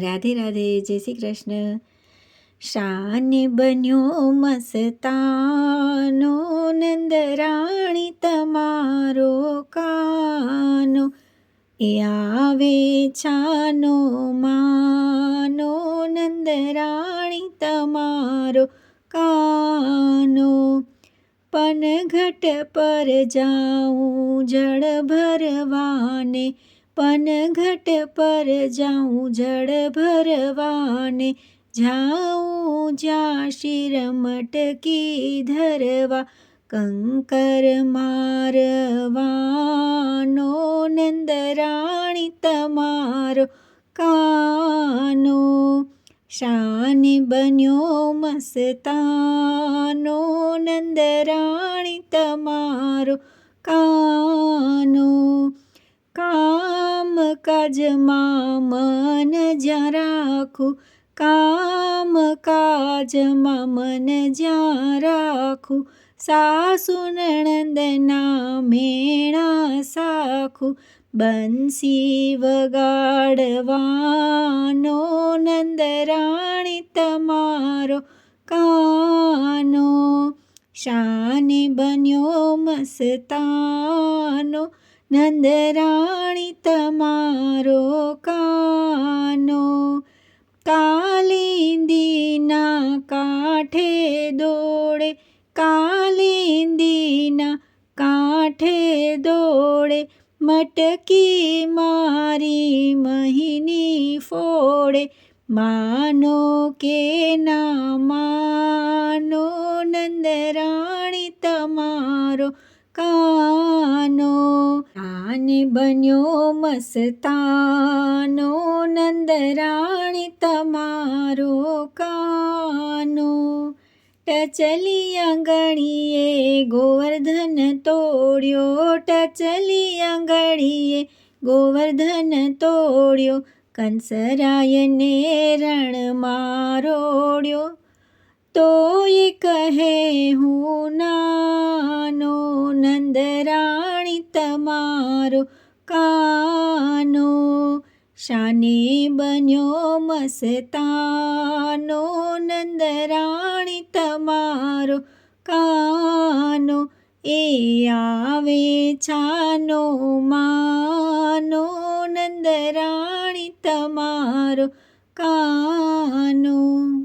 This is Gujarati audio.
રાધે રાધે, જય શ્રી કૃષ્ણ. શાન બન્યો મસ્તાનો, નંદરાણી તમારો કાનો. એ આવે છાનો માનો, નંદરાણી તમારો કાનો. પનઘટ પર જાઉં જળ ભરવાને પનઘટ પર જાઉં જળ ભરવાને, જાઉં જ્યાં શિર મટકી ધરવા, કંકર મારવાનો નંદરાણી તમારો કાનો. શાને બન્યો મસ્તાનો નંદરાણી તમારો કાનો. કાજમાં મન જ્યાં રાખું કામ કાજમાં મન જ્યાં રાખું સાસુ નણંદના મેણા સાખું બંસી વગાડવાનો નંદરાણી તમારો કાનો. શાને બન્યો મસ્તાનો નંદરાણી તમારો કાનો કાલિંદીના કાંઠે દોડે, કાલિંદીના કાંઠે દોડે, મટકી મારી મહિની ફોડે, માનો કે ના માનો નંદરાણી તમારો કાનો આને બન્યો મસ્તાનો, નંદરાણી તમારો કાનો. ટચલી આંગળીએ ગોવર્ધન તોડ્યો, ટચલી આંગળીએ ગોવર્ધન તોડ્યો, કંસરાયને રણ મારોડ્યો. તોય કહે હું નાનો નંદરાણી તમારો કાનો શાને બન્યો મસ્તાનો. નંદરાણી તમારો કાનો એ આવે છાનો માનો. નંદરાણી તમારો કાનો